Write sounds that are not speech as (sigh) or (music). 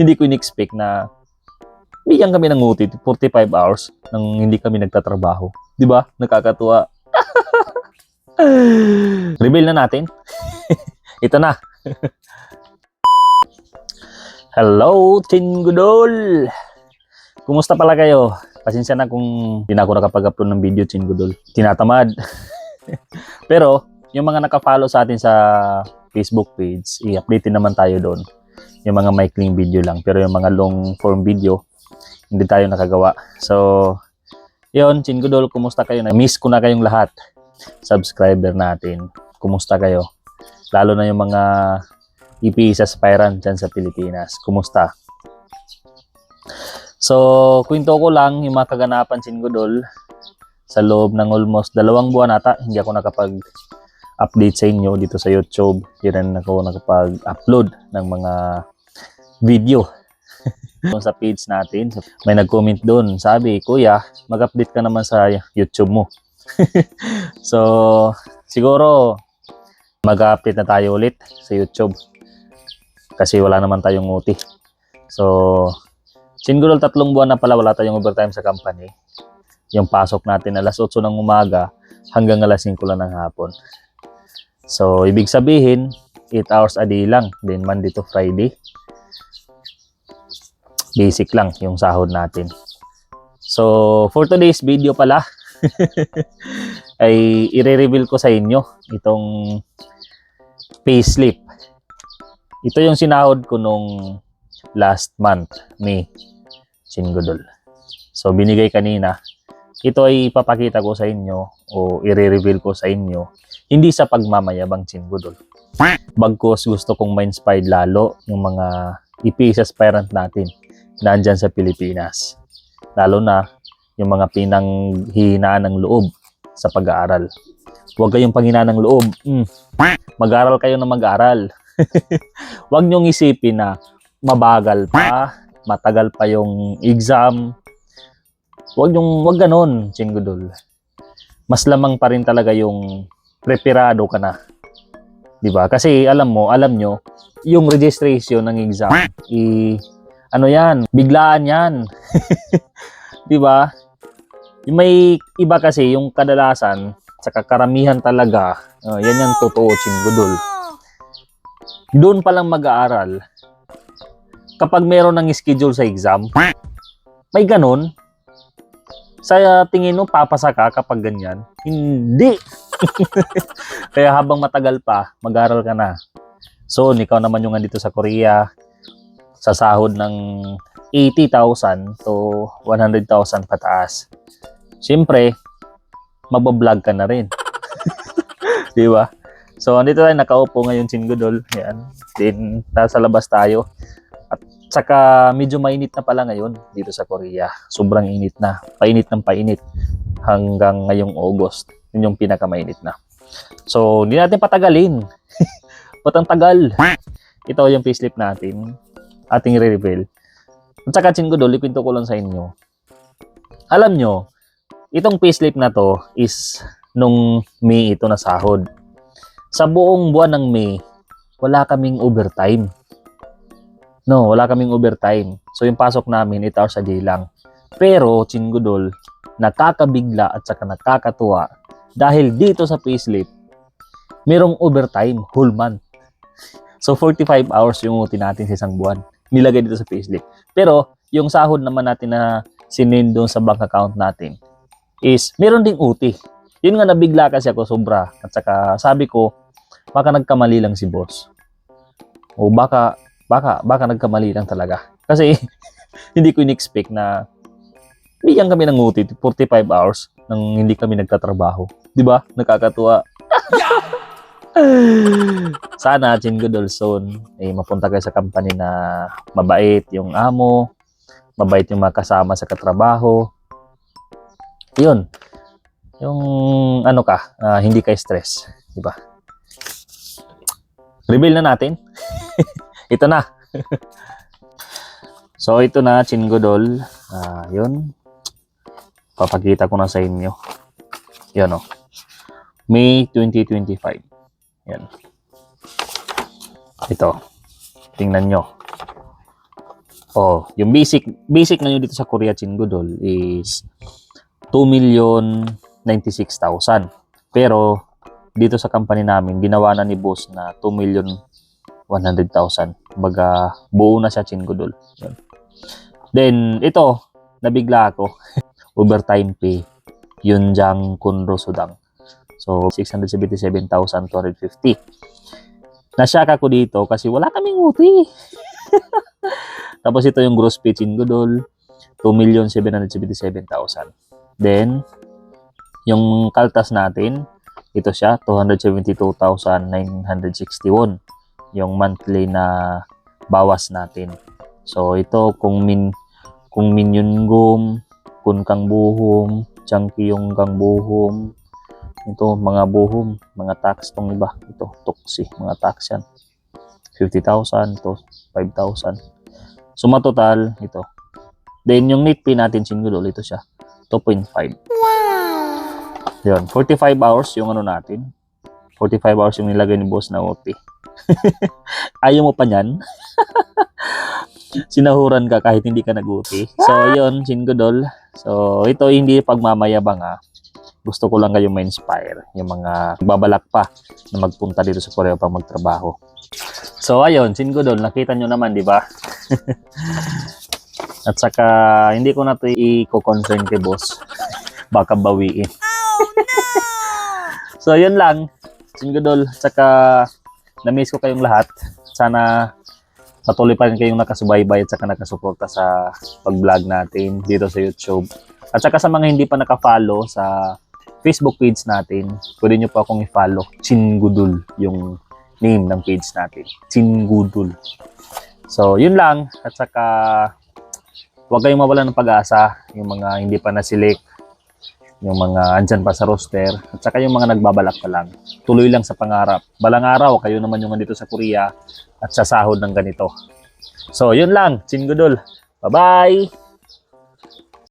hindi ko in-expect na bigyan kami ng uti 45 hours nang hindi kami nagtatrabaho. 'Di ba? Nakakatuwa. (laughs) Reveal na natin. (laughs) Ito na. (laughs) Hello, Chingudol! Kumusta pala kayo? Pasensya na kung hindi na ako nakapag-upload ng video, Chingudol. Tinatamad. Pero, yung mga nakafollow sa atin sa Facebook page, i-update naman tayo doon. Yung mga maikling video lang. Pero yung mga long form video, hindi tayo nakagawa. So, yun, Chingudol, kumusta kayo? Na-miss ko na kayong lahat. Subscriber natin. Kumusta kayo? Lalo na yung mga EPS aspirant dyan sa Pilipinas. Kumusta? So, kwento ko lang yung mga kaganapan Chingudol sa loob ng almost dalawang buwan ata. Hindi ako nakapag-update sa inyo dito sa YouTube. Hindi rin ako nakapag-upload ng mga video (laughs) sa page natin. May nag-comment doon. Sabi, Kuya, mag-update ka naman sa YouTube mo. (laughs) so, siguro mag-update na tayo ulit sa YouTube. Kasi wala naman tayong uti. So, siguro tatlong buwan na pala wala tayong overtime sa company. Yung pasok natin alas 8 ng umaga hanggang alas 5 lang ng hapon. So, ibig sabihin, 8 hours a day lang. Then, Monday to Friday basic lang yung sahod natin. So, for today's video pala, (laughs) ay i-reveal ko sa inyo itong payslip. Ito yung sinahod ko nung last month, May, Singodol. So, binigay kanina. Ito ay ipapakita ko sa inyo o i-reveal ko sa inyo hindi sa pagmamayabang Singodol. Bagkos gusto kong ma-inspired lalo yung mga IPS aspirant natin nandyan sa Pilipinas. Lalo na yung mga pinanghihinaan ng loob sa pag-aaral. Huwag kayong panghinaan ng loob. Mm. Mag-aral kayo na mag-aral. (laughs) Huwag niyong isipin na mabagal pa, matagal pa yung exam. Huwag niyong, huwag ganon, Chinggudol. Mas lamang pa rin talaga yung preparado ka na. 'Di ba? Kasi alam mo, alam nyo, yung registration ng exam, i ano yan, biglaan yan. (laughs) 'Di ba? May iba kasi yung kadalasan sa karamihan talaga, uh, yan yung totoo chinggudol. Doon pa lang mag-aaral, kapag meron ng schedule sa exam, may ganun. Sa tingin mo, papasa ka kapag ganyan? Hindi. (laughs) Kaya habang matagal pa, mag-aaral ka na. So, ikaw naman yung andito sa Korea, sa sahod ng 80,000 to 100,000 pataas. Siyempre, mabablog ka na rin. (laughs) Di ba? So, andito tayo, nakaupo ngayon Chingodol. Yan. Then, nasa labas tayo. At saka, medyo mainit na pala ngayon dito sa Korea. Sobrang init na. Painit ng painit. Hanggang ngayong August. Yun yung pinakamainit na. So, hindi natin patagalin. (laughs) Ba't ang tagal? Ito yung payslip natin. Ating re-reveal. At saka Chingodol, ikwento ko lang sa inyo. Alam nyo, itong payslip na to is nung May ito na sahod. Sa buong buwan ng May, wala kaming overtime. No, wala kaming overtime. So yung pasok namin 8 hours a day lang. Pero Chingodol, nakakabigla at saka nakakatuwa dahil dito sa payslip, merong overtime whole month. So 45 hours yung uti natin sa isang buwan. Nilagay dito sa payslip. Pero yung sahod naman natin na sinend doon sa bank account natin is meron ding uti. Yun nga nabigla kasi ako sobra. At saka sabi ko, baka nagkamali lang si boss. O baka, baka, baka nagkamali lang talaga. Kasi (laughs) hindi ko in-expect na bigyan kami ng uti 45 hours nang hindi kami nagtatrabaho. Di ba? Nakakatuwa. (laughs) Sana, Chingodol soon, eh, mapunta kayo sa company na mabait yung amo, mabait yung mga kasama sa katrabaho. Yun. Yung ano ka, ah, hindi ka stress. Di ba? Reveal na natin. (laughs) ito na. (laughs) so, ito na, Chingodol. Ah, yun. Papakita ko na sa inyo. Yan o. May 2025. Yan. Ito. Tingnan nyo. Oh, yung basic basic na yun dito sa Korea Chingodol is 2 million 96,000. Pero dito sa company namin, ginawa na ni boss na 2 million 100,000. Baga, buo na siya Chingodol. Yun. Then, ito, nabigla ako. (laughs) Overtime pay. Yun diyang kunro sudang. So, 677,250. Nasyak ako dito kasi wala kaming uti. (laughs) Tapos ito yung gross pay Chingodol. 2,777,000. Then, yung kaltas natin, ito siya, 272,961. Yung monthly na bawas natin. So, ito, kung min, kung min yun gum, kun kang buhom, chunky yung kang buhom, ito, mga buhom, mga tax tong iba. Ito, tuksi, mga tax yan. 50,000 to 5,000. Suma total, ito. Then, yung net pay natin, singgudol, ito siya. 2.5. Yun, 45 hours yung ano natin. 45 hours yung nilagay ni boss na OT. (laughs) Ayaw mo pa niyan? (laughs) Sinahuran ka kahit hindi ka nag-OT. So, yun, singgudol. So, ito hindi pagmamayabang ha. Gusto ko lang kayong ma-inspire. Yung mga babalak pa na magpunta dito sa Korea pang magtrabaho. So, ayun, singgudol, nakita nyo naman, di ba? (laughs) At saka, hindi ko na ito i-concern kay boss. Baka bawiin. so, yun lang. Singgudol, saka na-miss ko kayong lahat. Sana patuloy pa rin kayong nakasubaybay at saka nakasuporta sa pag-vlog natin dito sa YouTube. At saka sa mga hindi pa naka-follow sa Facebook page natin, pwede nyo po akong i-follow. Chingudul yung name ng page natin. Chingudul. So, yun lang. At saka, huwag kayong mawala ng pag-asa. Yung mga hindi pa na-select, yung mga andyan pa sa roster, at saka yung mga nagbabalak pa lang. Tuloy lang sa pangarap. Balang araw, kayo naman yung nandito sa Korea at sa sahod ng ganito. So, yun lang. Chingudul. Bye-bye!